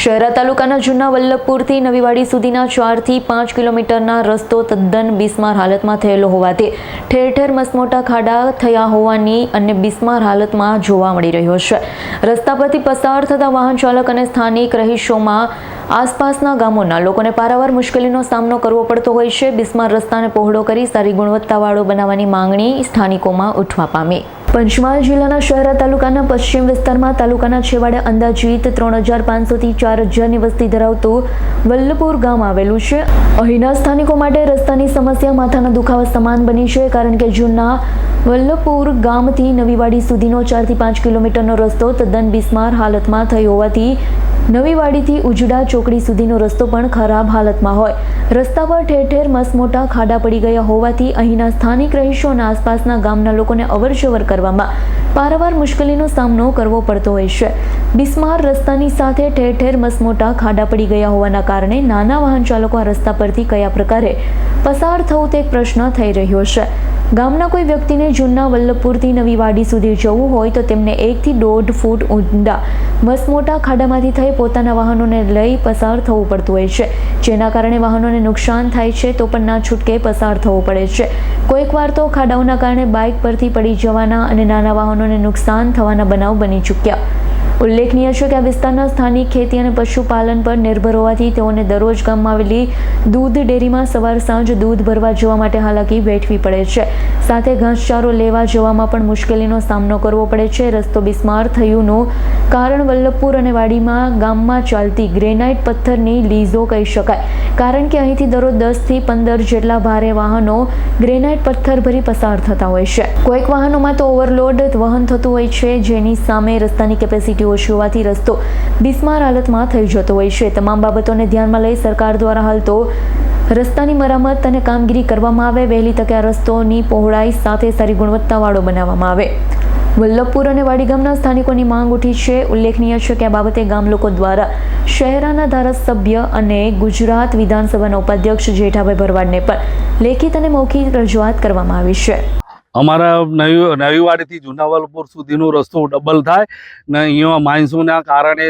શહેરા તાલુકાના જૂના વલ્લભપુરથી નવીવાડી સુધીના ચારથી પાંચ કિલોમીટરના રસ્તો તદ્દન બિસ્માર હાલતમાં થયેલો હોવાથી ઠેર ઠેર મસમોટા ખાડા થયા હોવાની અને બિસ્માર હાલતમાં જોવા મળી રહ્યો છે. રસ્તા પરથી પસાર થતા વાહન ચાલક અને સ્થાનિક રહીશોમાં આસપાસના ગામોના લોકોને પારાવાર મુશ્કેલીનો સામનો કરવો પડતો હોય છે. બિસ્માર રસ્તાને પહોળો કરી સારી ગુણવત્તાવાળો બનાવવાની માંગણી સ્થાનિકોમાં ઉઠવા પામી. પંચમહાલ જિલ્લાના શહેરા તાલુકાના પશ્ચિમ વિસ્તારમાં તાલુકાના છેવાડે અંદાજિત ત્રણ હજાર પાંચસોથી ચાર હજારની વસ્તી ધરાવતું વલ્લભપુર ગામ આવેલું છે. અહીંના સ્થાનિકો માટે રસ્તાની સમસ્યા માથાના દુખાવા સમાન બની છે, કારણ કે જૂના વલ્લભપુર ગામથી નવીવાડી સુધીનો ચારથી પાંચ કિલોમીટરનો રસ્તો તદ્દન બિસ્માર હાલતમાં થયો હોવાથી નવીવાડીથી ઉજડા ચોકડી સુધીનો રસ્તો પણ ખરાબ હાલતમાં હોય. રસ્તા પર ઠેર ઠેર મસમોટા ખાડા પડી ગયા હોવાથી અહીંના સ્થાનિક રહીશો અને આસપાસના ગામના લોકોને અવરજવર કરવામાં પારાવાર મુશ્કેલીનો સામનો કરવો પડતો હોય છે. બિસ્માર રસ્તાની સાથે ઠેર ઠેર મસમોટા ખાડા પડી ગયા હોવાના કારણે નાના વાહન ચાલકો આ રસ્તા પરથી કયા પ્રકારે પસાર થવું તે પ્રશ્ન થઈ રહ્યો છે. ગામના કોઈ વ્યક્તિને જૂના વલ્લભપુરથી નવી વાડી સુધી જવું હોય તો તેમને એકથી દોઢ ફૂટ ઊંડા, મસમોટા ખાડામાંથી થઈ પોતાના વાહનોને લઈ પસાર થવું પડતું હોય છે. જેના કારણે વાહનોને નુકસાન થાય છે તો પણ ના છૂટકે પસાર થવું પડે છે. કોઈક વાર તો ખાડાઓના કારણે બાઇક પરથી પડી જવાના અને નાના વાહનોને નુકસાન થવાના બનાવ બની ચૂક્યા. ઉલ્લેખનીય છે કે આ વિસ્તારના સ્થાનિક ખેતી અને પશુપાલન પર નિર્ભર હોવાથી તેઓને દરરોજ ગામમાં આવેલી દૂધ ડેરીમાં સવાર સાંજ દૂધ ભરવા જવા માટે હાલાકી વેઠવી પડે છે. સાથે ઘાસચારો લેવા જવામાં પણ મુશ્કેલીનો સામનો કરવો પડે છે. રસ્તો બિસ્માર થયુંનું કારણ વલ્લભપુર અને વાડીમાં ગામમાં ચાલતી ગ્રેનાઇટ પથ્થરની લીઝો કહી શકાય. કારણ કે અહીંથી દરરોજ દસથી પંદર જેટલા ભારે વાહનો ગ્રેનાઇટ પથ્થર ભરી પસાર થતા હોય છે. કોઈક વાહનોમાં તો ઓવરલોડ વહન થતું હોય છે. જેની સામે રસ્તાની કેપેસિટી ઓછી હોવાથી રસ્તો બિસ્માર હાલતમાં થઈ જતો હોય છે. તમામ બાબતોને ધ્યાનમાં લઈ સરકાર દ્વારા હાલ તો રસ્તાની મરામત અને કામગીરી કરવામાં આવે. વહેલી તકે આ રસ્તોની પહોળાઈ સાથે સારી ગુણવત્તાવાળો બનાવવામાં આવે. વલ્લભપુર અને વાડી સ્થાનિકોની માંગ ઉઠી છે. ઉલ્લેખનીય છે કે આ બાબતે ગામ લોકો દ્વારા શહેરાના ધારાસભ્ય અને ગુજરાત વિધાનસભાના ઉપાધ્યક્ષ જેઠાભાઈ ભરવાડને પણ લેખિત અને મૌખિક રજૂઆત કરવામાં આવી છે. અમારા નવી નવીવાડીથી જુનાવલપુર સુધીનો રસ્તો ડબલ થાય ને અહીંયા માણસોના કારણે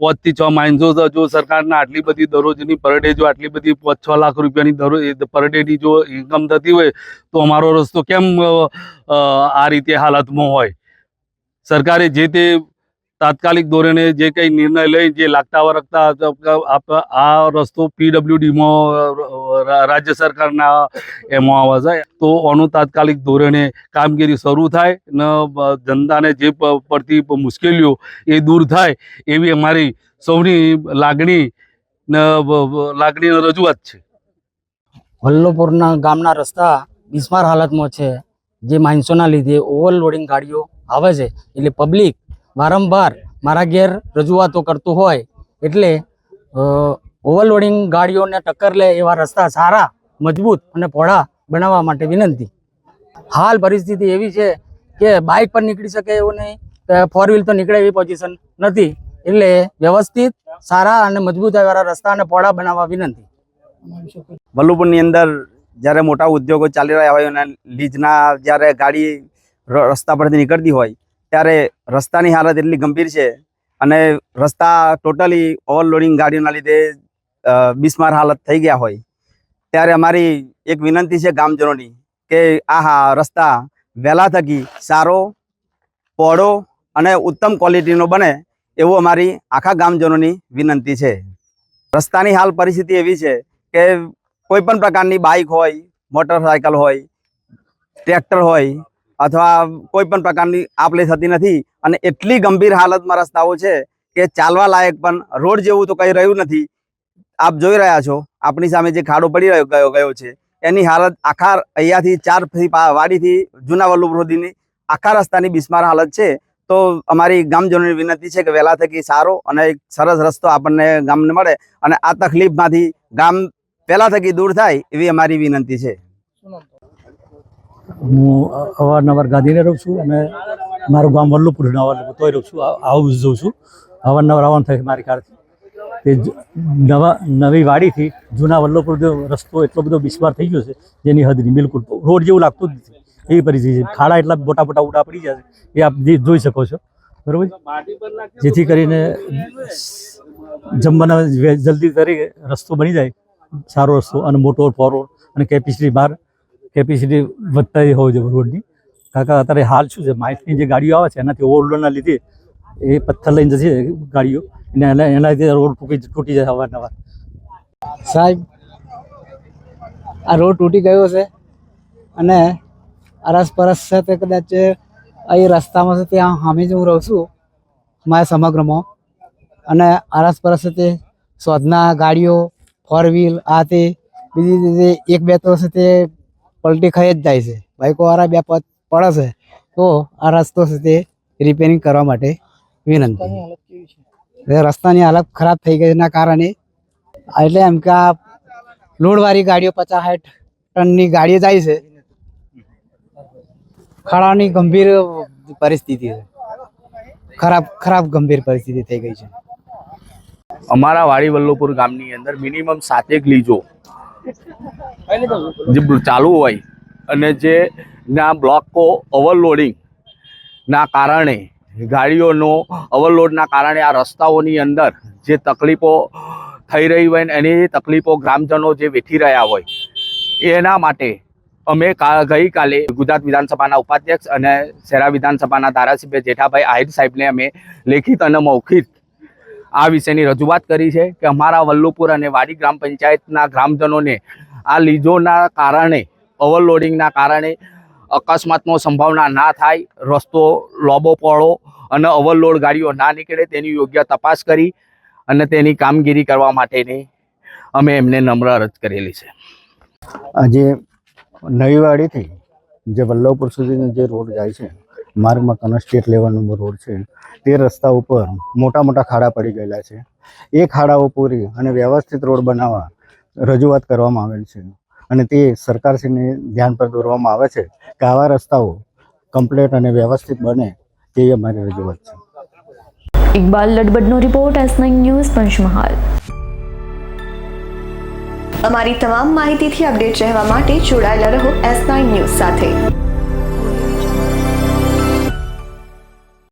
પાંચથી છ માણસો જો સરકારના આટલી બધી દરરોજની પર ડે જો આટલી બધી પાંચ છ લાખ રૂપિયાની દરરોજ પર ડેની જો ઇન્કમ થતી હોય તો અમારો રસ્તો કેમ આ રીતે હાલતમાં હોય? સરકારે જે તે તાત્કાલિક ધોરણે જે કંઈ નિર્ણય લઈ જે લાગતા વરગતા આ રસ્તો પીડબ્લ્યુડીમાં રાજ્ય સરકારના એમાં આવા. જાય તો આનું તાત્કાલિક ધોરણે કામગીરી શરૂ થાય ને જનતાને જે પડતી મુશ્કેલીઓ એ દૂર થાય એવી અમારી સૌની લાગણી લાગણીની રજૂઆત છે. વલ્લભપુરના ગામના રસ્તા બિસ્માર હાલતમાં છે. જે માણસોના લીધે ઓવરલોડિંગ ગાડીઓ આવે છે. એટલે પબ્લિક વારંવાર મારા ઘેર રજૂઆતો કરતું હોય. એટલે ઓવરલોડિંગ ગાડીઓને ટક્કર લે એવા રસ્તા સારા, મજબૂત અને પહોળા બનાવવા માટે વિનંતી. હાલ પરિસ્થિતિ એવી છે કે બાઇક પર નીકળી શકે એવું નહીં ફોર વ્હીલ તો નીકળે એવી પોઝિશન નથી. એટલે વ્યવસ્થિત, સારા અને મજબૂત એવા રસ્તા અને પહોળા બનાવવા વિનંતી. વલ્લુપુરની અંદર જ્યારે મોટા ઉદ્યોગો ચાલી રહ્યા હોય અને લીજના જ્યારે ગાડી રસ્તા પરથી નીકળતી હોય, ત્યારે રસ્તાની હાલત એટલી ગંભીર છે અને રસ્તા ટોટલી ઓવરલોડિંગ ગાડીઓના લીધે બિસ્માર હાલત થઈ ગયા હોય. ત્યારે અમારી એક વિનંતી છે ગામજનોની કે આ રસ્તા વહેલા થકી સારો, પહોળો અને ઉત્તમ ક્વોલિટીનો બને એવું અમારી આખા ગામજનોની વિનંતી છે. રસ્તાની હાલ પરિસ્થિતિ એવી છે કે કોઈ પણ પ્રકારની બાઇક હોય, મોટરસાયકલ હોય, ટ્રેક્ટર હોય અથવા કોઈ પણ પ્રકારની આપ લે થતી નથી અને એટલી ગંભીર હાલતમાં રસ્તાઓ છે કે ચાલવા લાયક પણ રોડ જેવું તો કંઈ રહ્યું નથી આપ જોઈ રહ્યા છો આપણી સામે જે ખાડો પડી રહ્યો, ગયો ગયો છે, એની હાલત આખા અહીંયાથી ચાર વાડીથી જૂના વલ્લભ આખા રસ્તાની બિસ્માર હાલત છે. તો અમારી ગામજનોની વિનંતી છે કે વહેલા થકી સારો અને એક સરસ રસ્તો આપણને ગામને મળે અને આ તકલીફમાંથી ગામ પહેલા થકી દૂર થાય એવી અમારી વિનંતી છે. હું અવારનવાર ગાંધીને રહું છું અને મારું ગામ વલ્લુપુર તોય રહું છું, આવું જોઉં છું. અવારનવાર આવવાનું થાય મારી કારથી. તે નવા નવી વાડીથી જૂના વલ્લભપુર જો રસ્તો એટલો બધો બિસ્માર થઈ ગયો છે, જેની હદ નહીં, બિલકુલ. રોડ જેવું લાગતું જ નથી. એવી પરિસ્થિતિ છે. ખાડા એટલા મોટા મોટા ઉડા પડી જાય છે એ આપ જે જોઈ શકો છો. બરોબર જેથી કરીને જમવાના જલ્દી તરીકે રસ્તો બની જાય. સારો રસ્તો અને મોટો ફોરવર્ડ અને કેપેસિટી બહાર કેપેસિટી વધતા હોવી જોઈએ રોડની. કારણ કે અત્યારે હાલ શું છે? માઇકની જે ગાડીઓ આવે છે, એનાથી ઓવરલોડના લીધે એ પથ્થર લઈને જશે ગાડીઓ. એના એના લીધે રોડ તૂટી તૂટી જાય અવારનવાર. સાહેબ, આ રોડ તૂટી ગયો છે અને અરસપરસ છે તે કદાચ અહીં રસ્તામાં છે ત્યાં હામી જ હું રહું છું, મારા સમગ્રમાં. અને અરસપરસ છે તે શોધના ગાડીઓ ફોર વ્હીલ આ તે બીજી રીતે એક બે તો છે તે પલટી ખાઈ જ જાય છે. બાઇકોવાળા બે પડે છે. તો આ રસ્તો છે તે રિપેરિંગ કરવા માટે વિનંતી. રસ્તાની હાલત ખરાબ થઈ ગઈ એના કારણે, એટલે એમ કે આ લોડવાળી ગાડીઓ પચાસ સાઠ ટનની ગાડીઓ જાય છે. ખાડાની ગંભીર પરિસ્થિતિ છે. ખરાબ ખરાબ ગંભીર પરિસ્થિતિ થઈ ગઈ છે. અમારા વાડી વલ્લભપુર ગામની અંદર મિનિમમ સાતેક લીજો જે ચાલુ હોય અને જે ના બ્લોકો ઓવરલોડિંગ ના કારણે ગાડીઓનો ઓવરલોડના કારણે આ રસ્તાઓની અંદર જે તકલીફો થઈ રહી હોય ને એની તકલીફો ગ્રામજનો જે વેઠી રહ્યા હોય, એના માટે અમે ગઈકાલે ગુજરાત વિધાનસભાના ઉપાધ્યક્ષ અને શહેરા વિધાનસભાના ધારાસભ્ય જેઠાભાઈ આહિર સાહેબને અમે લેખિત અને મૌખિક આ વિશેની રજૂઆત કરી છે કે અમારા વલ્લુપુર અને વાડી ગ્રામ પંચાયતના ગ્રામજનોને આ લીજોના કારણે ઓવરલોડિંગના કારણે અકસ્માતનો સંભાવના ના થાય, રસ્તો લોબો પડો અને ઓવરલોડ ગાડીઓ ના નીકળે તેની યોગ્ય તપાસ કરી અને તેની કામગીરી કરવા માટેની અમે એમને નમ્ર અરજ કરેલી છે. આજે નવીવાડીથી જે વલ્લભપુર સુધીનો જે રોડ જાય છે, માર્ગમાં મકાનો સ્ટેટ લેવલનો રોડ છે, તે રસ્તા ઉપર મોટા મોટા ખાડા પડી ગયેલા છે. એ ખાડાઓ પૂરી અને વ્યવસ્થિત રોડ બનાવવા રજૂઆત કરવામાં આવેલ છે. અને તે સરકારશ્રીને ધ્યાન પર દોરવામાં આવે છે કે આવા રસ્તાઓ કમ્પ્લેટ અને વ્યવસ્થિત બને તે અમારી રજૂઆત છે. Iqbal લડબડનો report S nine news Panchmahal. અમારી તમામ માહિતીથી અપડેટ રહેવા માટે જોડાયેલા રહો એસ નાઇન ન્યૂઝ સાથે.